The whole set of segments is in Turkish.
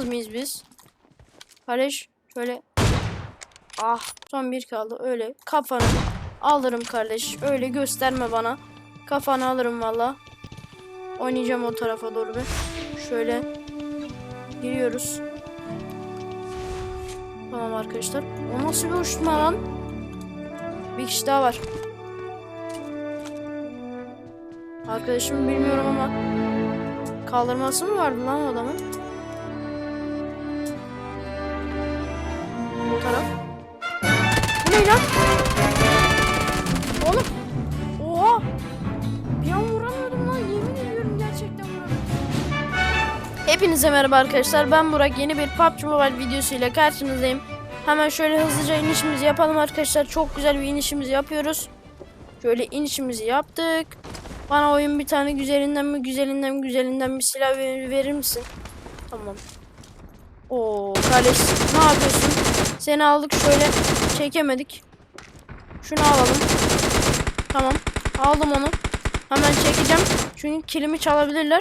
alamaz mıyız biz? Kardeş şöyle. Ah son bir kaldı. Öyle kafanı alırım kardeş. Öyle gösterme bana. Kafanı alırım valla. Oynayacağım o tarafa doğru bir. Şöyle giriyoruz. Tamam arkadaşlar. O nasıl bir uçma lan? Bir kişi daha var. Arkadaşım bilmiyorum ama kaldırması mı vardı lan adamın? Hepinize merhaba arkadaşlar. Ben Burak. Yeni bir PUBG Mobile videosuyla karşınızdayım. Hemen şöyle hızlıca inişimizi yapalım arkadaşlar. Çok güzel bir inişimizi yapıyoruz. Şöyle inişimizi yaptık. Bana oyun bir tane güzelinden mi güzelinden mi güzelinden bir silah ver- verir misin? Tamam. Oo kardeş ne yapıyorsun? Seni aldık şöyle çekemedik. Şunu alalım. Tamam. Aldım onu. Hemen çekeceğim. Çünkü kilimi çalabilirler.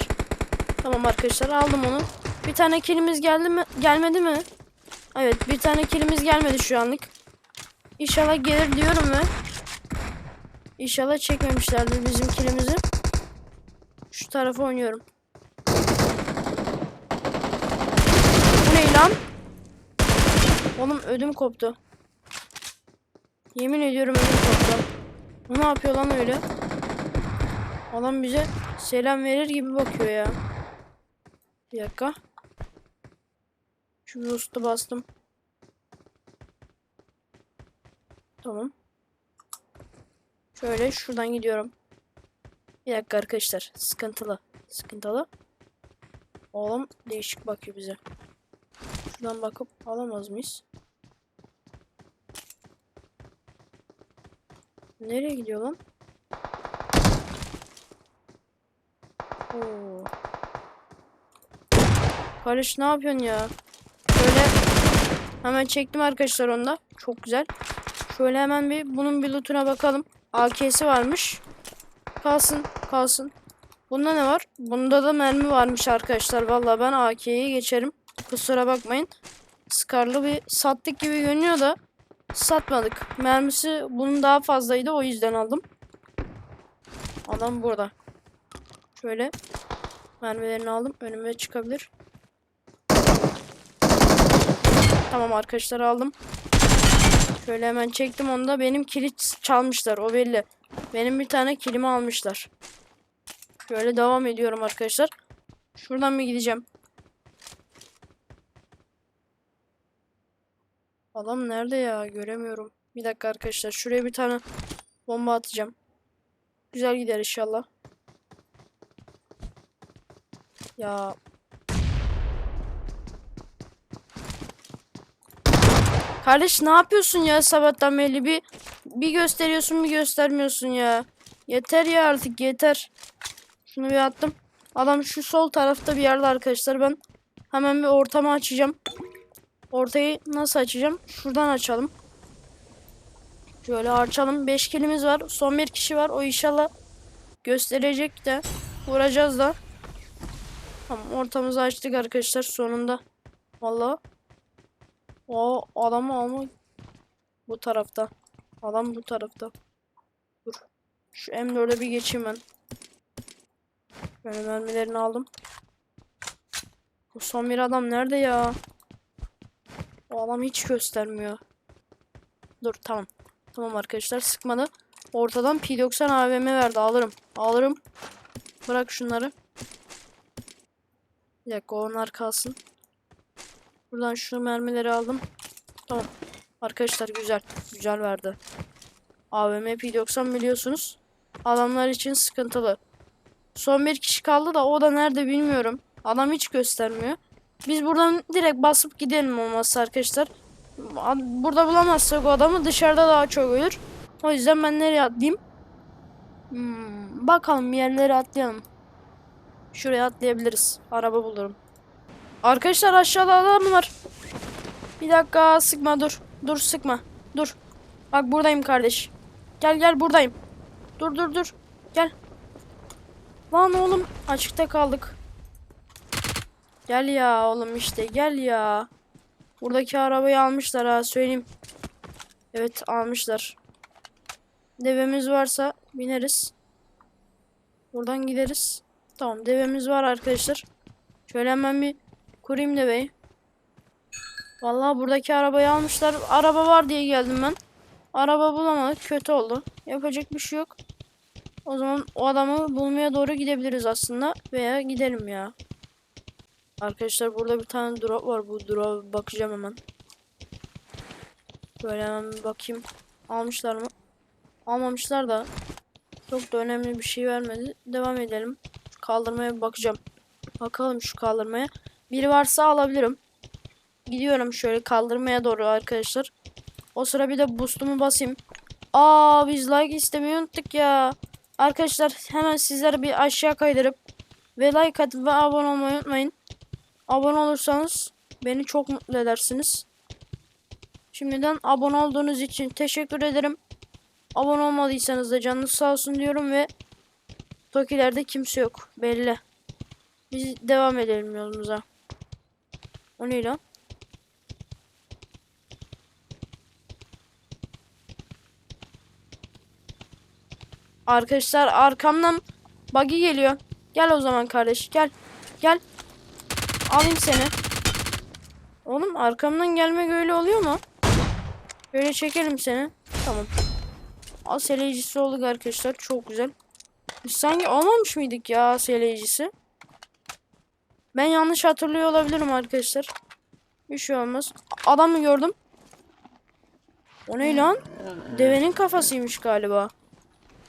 Tamam arkadaşlar aldım onu. Bir tane kilimiz geldi mi? Gelmedi mi? Evet bir tane kilimiz gelmedi şu anlık. İnşallah gelir diyorum ve İnşallah çekmemişlerdir bizim kilimizi. Şu tarafa oynuyorum. Bu ne lan? Oğlum ödüm koptu. Yemin ediyorum ödüm koptu. Bu ne yapıyor lan öyle? Adam bize selam verir gibi bakıyor ya. Bir dakika. Şu boost'u bastım. Tamam. Şöyle şuradan gidiyorum. Bir dakika arkadaşlar. Sıkıntılı. Sıkıntılı. Oğlum değişik bakıyor bize. Şuradan bakıp alamaz mıyız? Nereye gidiyor lan? Oo. Kardeş ne yapıyorsun ya? Şöyle hemen çektim arkadaşlar onda. Çok güzel. Şöyle hemen bir bunun bir lootuna bakalım. AK'si varmış. Kalsın, kalsın. Bunda ne var? Bunda da mermi varmış arkadaşlar. Vallahi ben AK'ye geçerim. Kusura bakmayın. Scar'lı bir sattık gibi görünüyor da satmadık. Mermisi bunun daha fazlaydı o yüzden aldım. Adam burada. Şöyle mermilerini aldım. Önüme çıkabilir. Tamam arkadaşlar aldım. Şöyle hemen çektim onu da benim kilit çalmışlar o belli. Benim bir tane kilimi almışlar. Şöyle devam ediyorum arkadaşlar. Şuradan mı gideceğim? Adam nerede ya? Göremiyorum. Bir dakika arkadaşlar. Şuraya bir tane bomba atacağım. Güzel gider inşallah. Ya Kardeş ne yapıyorsun ya sabahtan beri bir bir gösteriyorsun bir göstermiyorsun ya. Yeter ya artık yeter. Şunu bir attım. Adam şu sol tarafta bir yerde arkadaşlar. Ben hemen bir ortamı açacağım. Ortayı nasıl açacağım? Şuradan açalım. Şöyle açalım. 5 kilimiz var. Son bir kişi var. O inşallah gösterecek de. Vuracağız da. Tamam ortamızı açtık arkadaşlar sonunda. Vallahi. O adamı alma. Bu tarafta. Adam bu tarafta. Dur. Şu M4'e bir geçeyim ben. Böyle mermilerini aldım. Bu son bir adam nerede ya? O adam hiç göstermiyor. Dur tamam. Tamam arkadaşlar sıkmadı. Ortadan P90 AVM verdi. Alırım. Alırım. Bırak şunları. Bir dakika onlar kalsın. Buradan şu mermileri aldım. Tamam. Arkadaşlar güzel. Güzel verdi. AVM P90 biliyorsunuz. Adamlar için sıkıntılı. Son bir kişi kaldı da o da nerede bilmiyorum. Adam hiç göstermiyor. Biz buradan direkt basıp gidelim olmazsa arkadaşlar. Burada bulamazsak o adamı dışarıda daha çok ölür. O yüzden ben nereye atlayayım? Hmm, bakalım yerlere atlayalım. Şuraya atlayabiliriz. Araba bulurum. Arkadaşlar aşağıda adam var. Bir dakika sıkma dur. Dur sıkma. Dur. Bak buradayım kardeş. Gel gel buradayım. Dur dur dur. Gel. Lan oğlum açıkta kaldık. Gel ya oğlum işte gel ya. Buradaki arabayı almışlar ha söyleyeyim. Evet almışlar. Devemiz varsa bineriz. Buradan gideriz. Tamam devemiz var arkadaşlar. Şöyle hemen bir kurayım deveyi. Vallahi buradaki arabayı almışlar. Araba var diye geldim ben. Araba bulamadık. Kötü oldu. Yapacak bir şey yok. O zaman o adamı bulmaya doğru gidebiliriz aslında. Veya gidelim ya. Arkadaşlar burada bir tane drop var. Bu drop'a bakacağım hemen. Böyle hemen bakayım. Almışlar mı? Almamışlar da. Çok da önemli bir şey vermedi. Devam edelim. Kaldırmaya bakacağım. Bakalım şu kaldırmaya. Biri varsa alabilirim. Gidiyorum şöyle kaldırmaya doğru arkadaşlar. O sıra bir de boost'umu basayım. Aa biz like istemeyi unuttuk ya. Arkadaşlar hemen sizler bir aşağı kaydırıp ve like atıp ve abone olmayı unutmayın. Abone olursanız beni çok mutlu edersiniz. Şimdiden abone olduğunuz için teşekkür ederim. Abone olmadıysanız da canınız sağ olsun diyorum ve Tokilerde kimse yok belli. Biz devam edelim yolumuza. O ne lan? Arkadaşlar arkamdan buggy geliyor. Gel o zaman kardeş gel. Gel. Alayım seni. Oğlum arkamdan gelmek öyle oluyor mu? Böyle çekelim seni. Tamam. Aseleyicisi olduk arkadaşlar. Çok güzel. Biz sanki olmamış mıydık ya aseleyicisi? Ben yanlış hatırlıyor olabilirim arkadaşlar. Bir şey olmaz. Adamı gördüm. O ne lan? Devenin kafasıymış galiba.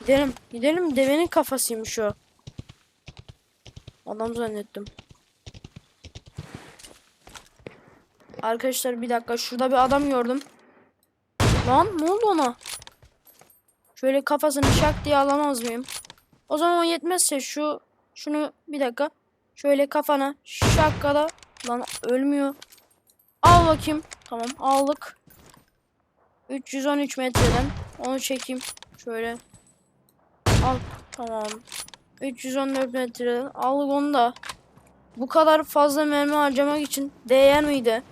Gidelim. Gidelim. Devenin kafasıymış o. Adam zannettim. Arkadaşlar bir dakika. Şurada bir adam gördüm. Lan ne oldu ona? Şöyle kafasını şak diye alamaz mıyım? O zaman yetmezse şu şunu bir dakika. Şöyle kafana şakkada lan ölmüyor. Al bakayım. Tamam aldık. 313 metreden onu çekeyim. Şöyle. Al. Tamam. 314 metreden aldık onu da. Bu kadar fazla mermi harcamak için değer miydi?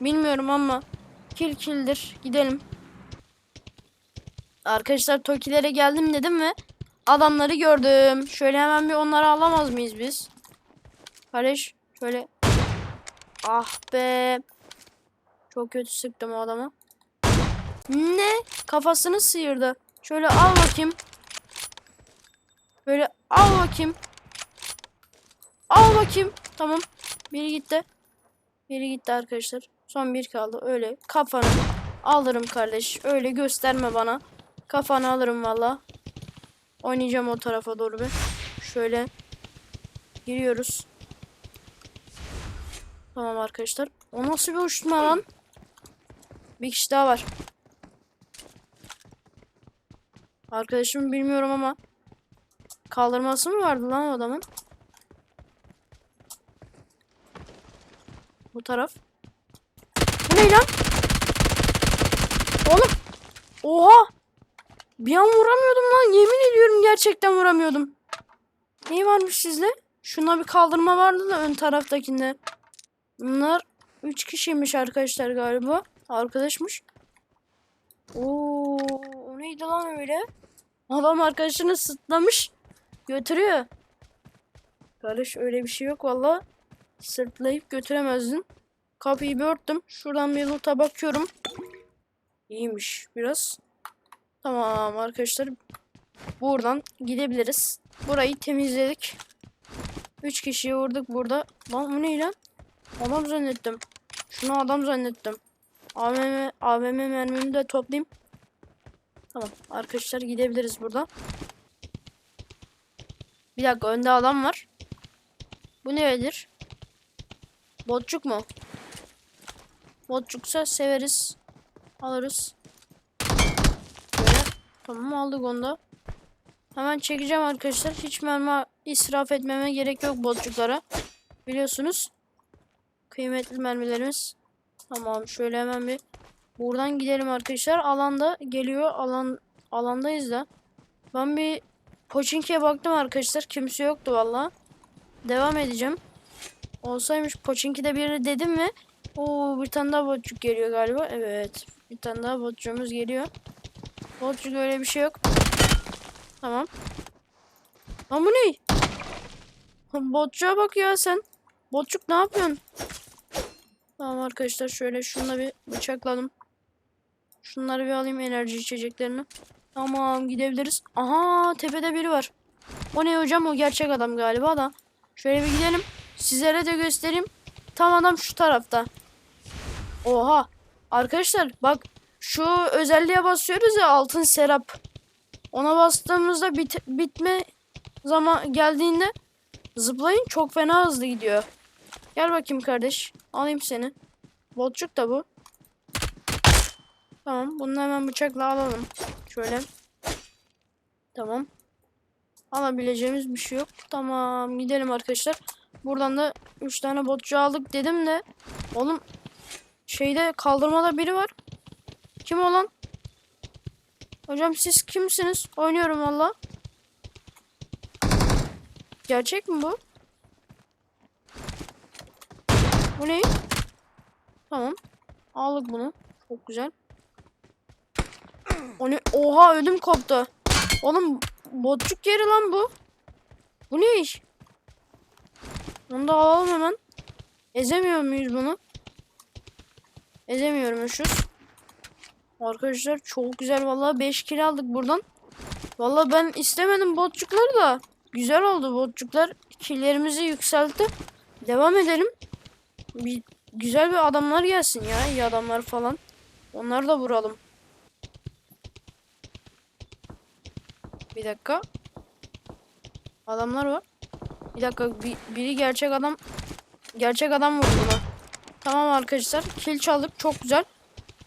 Bilmiyorum ama kil kildir. Gidelim. Arkadaşlar Tokilere geldim dedim ve adamları gördüm. Şöyle hemen bir onları alamaz mıyız biz? Kardeş şöyle. Ah be. Çok kötü sıktım o adamı. Ne? Kafasını sıyırdı. Şöyle al bakayım. Böyle al bakayım. Al bakayım. Tamam. Biri gitti. Biri gitti arkadaşlar. Son bir kaldı. Öyle kafanı alırım kardeş. Öyle gösterme bana. Kafanı alırım valla. Oynayacağım o tarafa doğru bir. Şöyle giriyoruz. Tamam arkadaşlar. O nasıl bir uçma lan? Bir kişi daha var. Arkadaşım bilmiyorum ama kaldırması mı vardı lan adamın? Bu taraf. Bu ne lan? Oğlum. Oha. Bir an vuramıyordum lan. Yemin ediyorum gerçekten vuramıyordum. Ne varmış sizde? Şuna bir kaldırma vardı da ön taraftakinde. Bunlar 3 kişiymiş arkadaşlar galiba. Arkadaşmış. Oo, o neydi lan öyle? Adam arkadaşını sırtlamış. Götürüyor. Kardeş öyle bir şey yok valla. Sırtlayıp götüremezdin. Kapıyı bir örttüm. Şuradan bir loot'a bakıyorum. İyiymiş biraz. Tamam arkadaşlar. Buradan gidebiliriz. Burayı temizledik. 3 kişiyi vurduk burada. Lan bu ne lan? Adam zannettim. Şunu adam zannettim. AVM, AVM mermimi de toplayayım. Tamam arkadaşlar gidebiliriz burada. Bir dakika önde adam var. Bu nedir? Botçuk mu? Botçuksa severiz. Alırız. Böyle. Tamam aldık onu da. Hemen çekeceğim arkadaşlar. Hiç mermi israf etmeme gerek yok botçuklara. Biliyorsunuz. Kıymetli mermilerimiz. Tamam şöyle hemen bir buradan gidelim arkadaşlar. Alanda geliyor. Alan alandayız da. Ben bir Poçinki'ye baktım arkadaşlar. Kimse yoktu valla. Devam edeceğim. Olsaymış Poçinki'de biri dedim mi? Oo bir tane daha botçuk geliyor galiba. Evet. Bir tane daha botçuğumuz geliyor. Botçuk öyle bir şey yok. Tamam. Lan bu ne? Botçuğa bak ya sen. Botçuk ne yapıyorsun? Tamam arkadaşlar şöyle şununla bir bıçakladım. Şunları bir alayım enerji içeceklerini. Tamam gidebiliriz. Aha tepede biri var. O ne hocam o gerçek adam galiba da. Şöyle bir gidelim. Sizlere de göstereyim. Tam adam şu tarafta. Oha. Arkadaşlar bak şu özelliğe basıyoruz ya altın serap. Ona bastığımızda bit bitme zaman geldiğinde zıplayın çok fena hızlı gidiyor. Gel bakayım kardeş. Alayım seni. Botçuk da bu. Tamam. Bunu hemen bıçakla alalım. Şöyle. Tamam. Alabileceğimiz bir şey yok. Tamam. Gidelim arkadaşlar. Buradan da 3 tane botçu aldık dedim de. Oğlum. Şeyde kaldırmada biri var. Kim olan? Hocam siz kimsiniz? Oynuyorum valla. Gerçek mi bu? Bu ne? Tamam. Aldık bunu. Çok güzel. O ne? Oha ödüm koptu. Oğlum botçuk yeri lan bu. Bu ne iş? Onu da alalım hemen. Ezemiyor muyuz bunu? Ezemiyormuşuz. Arkadaşlar çok güzel vallahi 5 kilo aldık buradan. Vallahi ben istemedim botçukları da. Güzel oldu botçuklar. Killerimizi yükseltti. Devam edelim. Bir güzel bir adamlar gelsin ya. iyi adamlar falan. Onları da vuralım. Bir dakika. Adamlar var. Bir dakika. bi- biri gerçek adam. Gerçek adam vurdu buna. Tamam arkadaşlar. Kill çaldık. Çok güzel.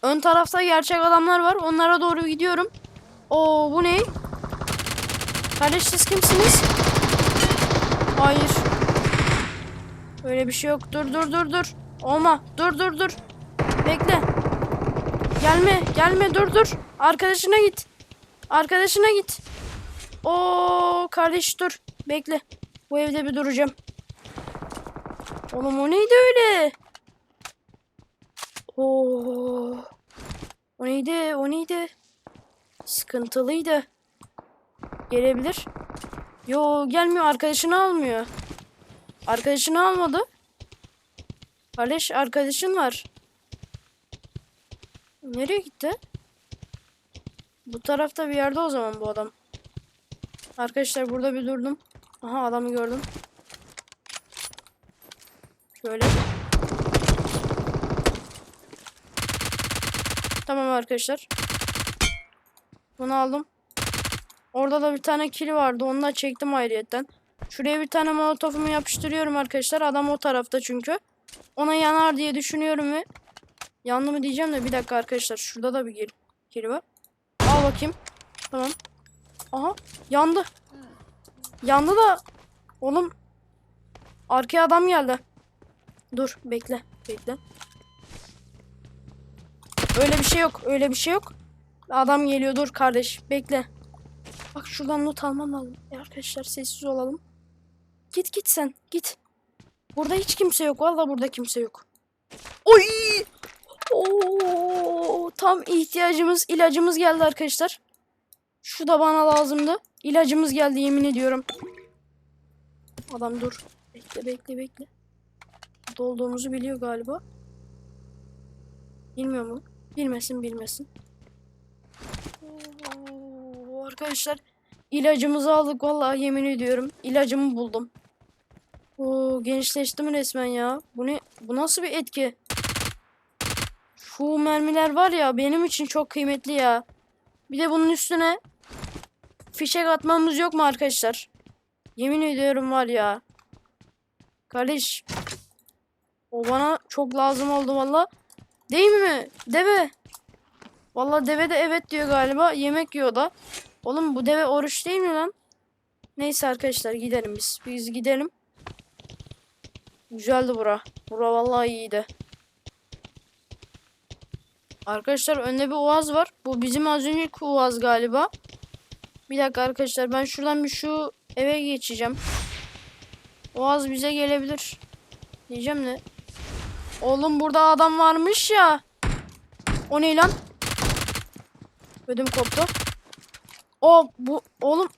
Ön tarafta gerçek adamlar var. Onlara doğru gidiyorum. Oo bu ne? Kardeş siz kimsiniz? Hayır. Öyle bir şey yok. Dur dur dur dur. Olma. Dur dur dur. Bekle. Gelme. Gelme. Dur dur. Arkadaşına git. Arkadaşına git. Oo kardeş dur. Bekle. Bu evde bir duracağım. Oğlum o neydi öyle? Oo. O neydi? O neydi? Sıkıntılıydı. Gelebilir. Yo gelmiyor. Arkadaşını almıyor. Arkadaşını almadı. Kardeş arkadaşın var. Nereye gitti? Bu tarafta bir yerde o zaman bu adam. Arkadaşlar burada bir durdum. Aha adamı gördüm. Şöyle. Tamam arkadaşlar. Bunu aldım. Orada da bir tane kili vardı. Onu da çektim ayrıyetten. Şuraya bir tane molotofumu yapıştırıyorum arkadaşlar. Adam o tarafta çünkü. Ona yanar diye düşünüyorum ve yandı mı diyeceğim de bir dakika arkadaşlar. Şurada da bir kil, kili var. Al bakayım. Tamam. Aha yandı. Yandı da oğlum arkaya adam geldi. Dur bekle bekle. Öyle bir şey yok. Öyle bir şey yok. Adam geliyor dur kardeş bekle. Bak şuradan not almam lazım. E arkadaşlar sessiz olalım. Git git sen git. Burada hiç kimse yok. Vallahi burada kimse yok. Oy! Oo, tam ihtiyacımız ilacımız geldi arkadaşlar. Şu da bana lazımdı. İlacımız geldi yemin ediyorum. Adam dur. Bekle bekle bekle. Dolduğumuzu biliyor galiba. Bilmiyor mu? Bilmesin bilmesin. Oo, arkadaşlar ilacımızı aldık vallahi yemin ediyorum. İlacımı buldum. Oo gençleştim resmen ya. Bu ne? Bu nasıl bir etki? Şu mermiler var ya benim için çok kıymetli ya. Bir de bunun üstüne fişek atmamız yok mu arkadaşlar? Yemin ediyorum var ya. Kardeş. O bana çok lazım oldu valla. Değil mi? Deve. Valla deve de evet diyor galiba. Yemek yiyor da. Oğlum bu deve oruç değil mi lan? Neyse arkadaşlar gidelim biz. Biz gidelim. Güzeldi bura. Bura vallahi iyiydi. Arkadaşlar önde bir uaz var. Bu bizim az önceki uaz galiba. Bir dakika arkadaşlar ben şuradan bir şu eve geçeceğim. Uaz bize gelebilir. Diyeceğim de. Oğlum burada adam varmış ya. O ne lan? Ödüm koptu. O bu oğlum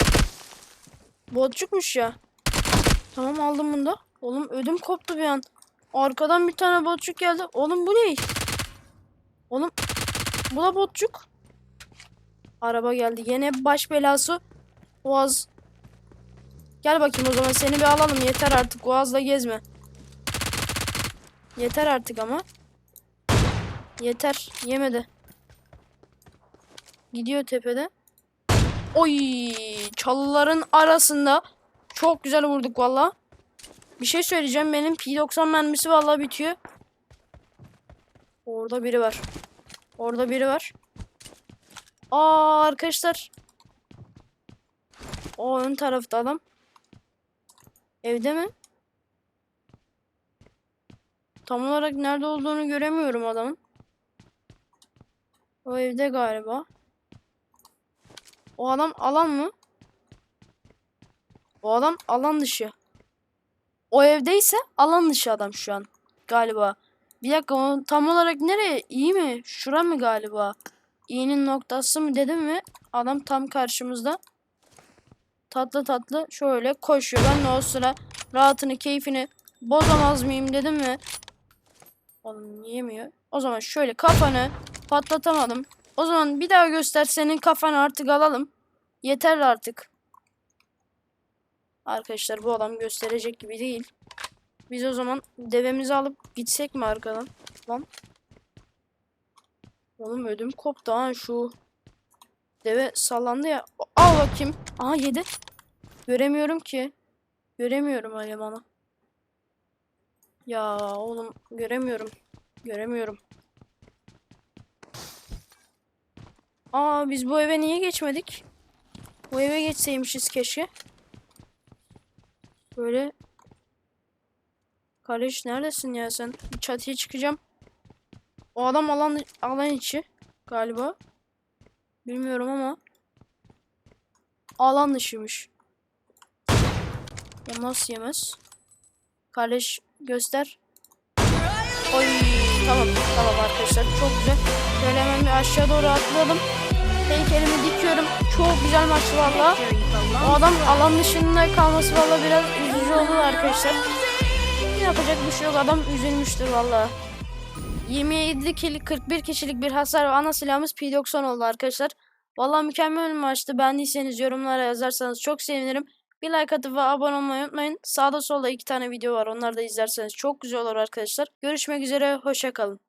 botçukmuş ya. Tamam aldım bunu da. Oğlum ödüm koptu bir an. Arkadan bir tane botçuk geldi. Oğlum bu ne? Oğlum bu da botçuk. Araba geldi. Yine baş belası. Boğaz. Gel bakayım o zaman seni bir alalım. Yeter artık. Boğaz'da gezme. Yeter artık ama. Yeter. Yemedi. Gidiyor tepede. Oy! Çalıların arasında. Çok güzel vurduk valla. Bir şey söyleyeceğim. Benim P90 mermisi valla bitiyor. Orada biri var. Orada biri var. Aa arkadaşlar. O ön tarafta adam. Evde mi? Tam olarak nerede olduğunu göremiyorum adamın. O evde galiba. O adam alan mı? O adam alan dışı. O evdeyse alan dışı adam şu an. Galiba. Bir dakika o tam olarak nereye? İyi mi? Şura mı galiba? İğnenin noktası mı dedim mi? Adam tam karşımızda. Tatlı tatlı şöyle koşuyor. Ben de o sıra rahatını, keyfini bozamaz mıyım dedim mi? Oğlum yemiyor. O zaman şöyle kafanı patlatamadım. O zaman bir daha göster senin kafanı artık alalım. Yeter artık. Arkadaşlar bu adam gösterecek gibi değil. Biz o zaman devemizi alıp gitsek mi arkadan? Lan. Oğlum ödüm koptu ha şu. Deve sallandı ya. Al bakayım. Aha yedi. Göremiyorum ki. Göremiyorum elemanı. Ya oğlum göremiyorum. Göremiyorum. Aa biz bu eve niye geçmedik? Bu eve geçseymişiz keşke. Böyle. Kardeş neredesin ya sen? Çatıya çıkacağım. O adam alan alan içi galiba. Bilmiyorum ama. Alan dışıymış. Ya nasıl yemez? Kardeş göster. Oy tamam tamam arkadaşlar çok güzel. Şöyle hemen bir aşağı doğru atladım. Heykelimi dikiyorum. Çok güzel maçtı valla. O adam alan dışında kalması valla biraz üzücü oldu arkadaşlar. Yapacak bir şey yok adam üzülmüştür valla. 27 kişilik 41 kişilik bir hasar ve ana silahımız P90 oldu arkadaşlar. Valla mükemmel bir maçtı. Beğendiyseniz yorumlara yazarsanız çok sevinirim. Bir like atıp ve abone olmayı unutmayın. Sağda solda iki tane video var. Onları da izlerseniz çok güzel olur arkadaşlar. Görüşmek üzere. Hoşçakalın.